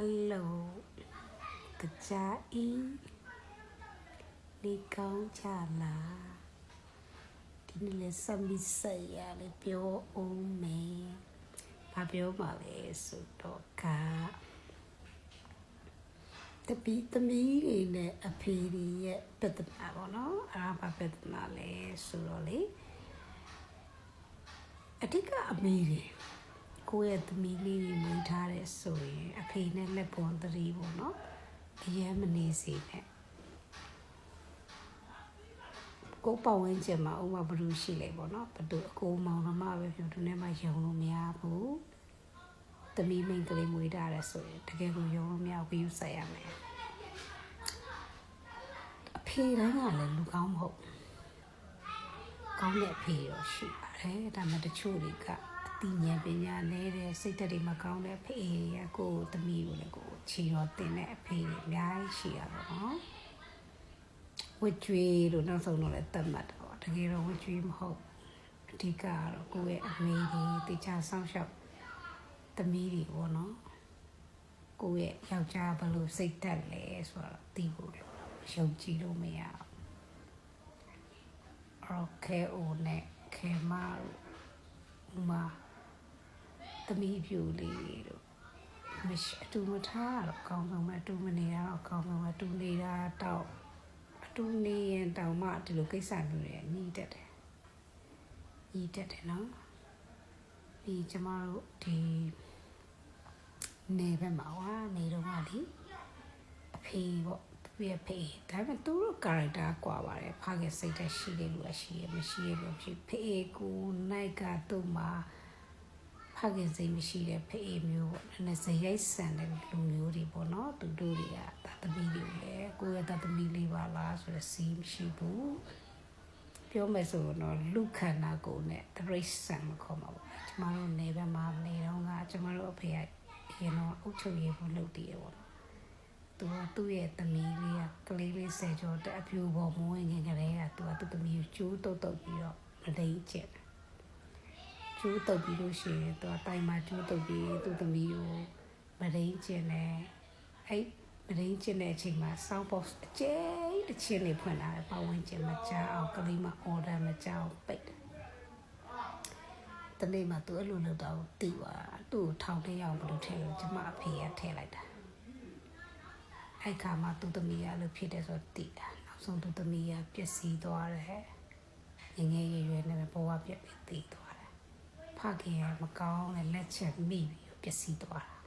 Hello တကြအီနေကောင်းချလာဒီနေ့လဲစမီဆက်ရလေပြောအောင်မယ်ဘာပြောမှလဲဆိုတော့ကတပီသမီးတွေနဲ့အဖေတွေရဲ့ပြဿနာပေါ့နော်အဲ့ဒါဘာပြဿနာလဲဆိုတော့လေအဓိကအမေတွေ ကိုယ့်ရဲ့သမီးလေးတွေမိထားတဲ့ဆိုရင်အဖေနဲ့လက်ပေါ်သတိပေါ့နော်အရင်မနေစေနဲ့ကိုယ်ပတ်ဝန်းကျင်မှာဥပမာဘယ်လိုရှိလဲပေါ့နော်ဘယ်သူအကိုမောင်နှမပဲပြောသူနဲ့မှယုံလို့မရဘူးသမီးမိန်းကလေးမွေးထားတယ်ဆိုရင်တကယ်ကိုယုံလို့မရဘူးယူဆက်ရမယ်အဖေတိုင်းကလည်းလူကောင်းမဟုတ်ကောင်းတဲ့အဖေရောရှိပါတယ်ဒါမှတချို့တွေက အသိဉာဏ်ပညာနေတဲ့စိတ်ဓာတ်တွေမကောင်းတဲ့အဖေရကိုယ်သမီးကိုလည်းကိုယ်ချီတော်တင်တဲ့အဖေတွေအများကြီးရှိရပါတော့ဝစ်ကျွေးလို့နောက်ဆုံးတော့လည်းတတ်မှတ်တော့တကယ်တော့ဝစ်ကျွေးမဟုတ်အဓိကကတော့ကိုယ့်ရဲ့အမေတွေတေချာဆောင်းရှောက်သမီးတွေပေါ့နော်ကိုယ့်ရဲ့ယောက်ျားဘယ်လိုစိတ်တက်လဲဆိုတော့သိဖို့လို့ယုံကြည်လို့မရဘူးအော်ခဲအိုနဲ့ခဲမတို့ဥမာ သမီးပြူလေးတို့မရှိအတူမထားတော့အကောင်းဆုံးပဲအတူမနေတာတော့အကောင်းဆုံးပဲအတူနေတာတော့အတူနေရင်တောင်မှဒီလိုကိစ္စမျိုးတွေညီးတက်တယ်ညီးတက်တယ်နော်ဒီကျမတို့ဒီနေဘက်မှာဝါနေတော့ကလေအဖေပေါ့သူရဲ့ဖေဒါပေမဲ့သူတို့ character ကွာပါတယ်ဖခင်စိတ်သက်ရှိတယ်လို့ရှိရမရှိရလို့ဖြစ်ဖေကိုနိုင်ကသူ့မှာ ဖခင်စိတ်မရှိတဲ့ဖေမျိုးပေါ့နည်းနည်းစရိုက်ဆန်တဲ့လူမျိုးတွေပေါ့နော်သူတို့တွေကသာသမီတွေလည်းကိုယ့်ရဲ့သာသမီလေးပါလားဆိုတော့စီးမရှိဘူးပြောမယ်ဆိုတော့လူခန္ဓာကိုယ်နဲ့တရိษံမခေါ်မှာပေါ့ကျမတို့နေဘက်မှာနေတော့ကကျမတို့အဖေကရင်တော့အုတ်ချုပ်ရေးဖို့လုပ်တည်ရပေါ့နော်သူကသူ့ရဲ့သမီးလေးကကလေးလေးဆယ်ကျော်တဲ့အပြူပေါ်မဝင်ခင်ကလေးကသူကသူ့သမီးကိုကျိုးတုတ်တုတ်ပြီးတော့မလိမ့်ကျက် ကျိုးတုတ်ပြီးလို့ရှိရင်သူကတိုင်မှာကျိုးတုတ်ပြီးသူ့သမီးကိုမလိမ့်ကျက်နဲ့အဲ့မလိမ့်ကျက်တဲ့အချိန်မှာ sound box အကျဲတစ်ချင်းလေးဖွင့်လာတယ်ပတ်ဝန်းကျင်မကြောက်အောင်ကလေးမ order မကြောက်ပိတ်တယ်တနေ့မှသူအဲ့လိုလုပ်တော့တီးသွားသူ့ကိုထောင်ထဲရောက်ဘလို့ထဲလို့ကျမအဖေကထဲလိုက်တာအဲ့ခါမှသူ့သမီးကလို့ဖြစ်တယ်ဆိုတီးတာနောက်ဆုံးသူ့သမီးကပျက်စီးသွားတယ်ငငယ်ရွယ်ရွယ်နဲ့ဘဝပြက်ပြီးတီးသွားတယ် ဖခင်ကမကောင်းတဲ့လက်ချက်မိပြီးပျက်စီးသွားတာ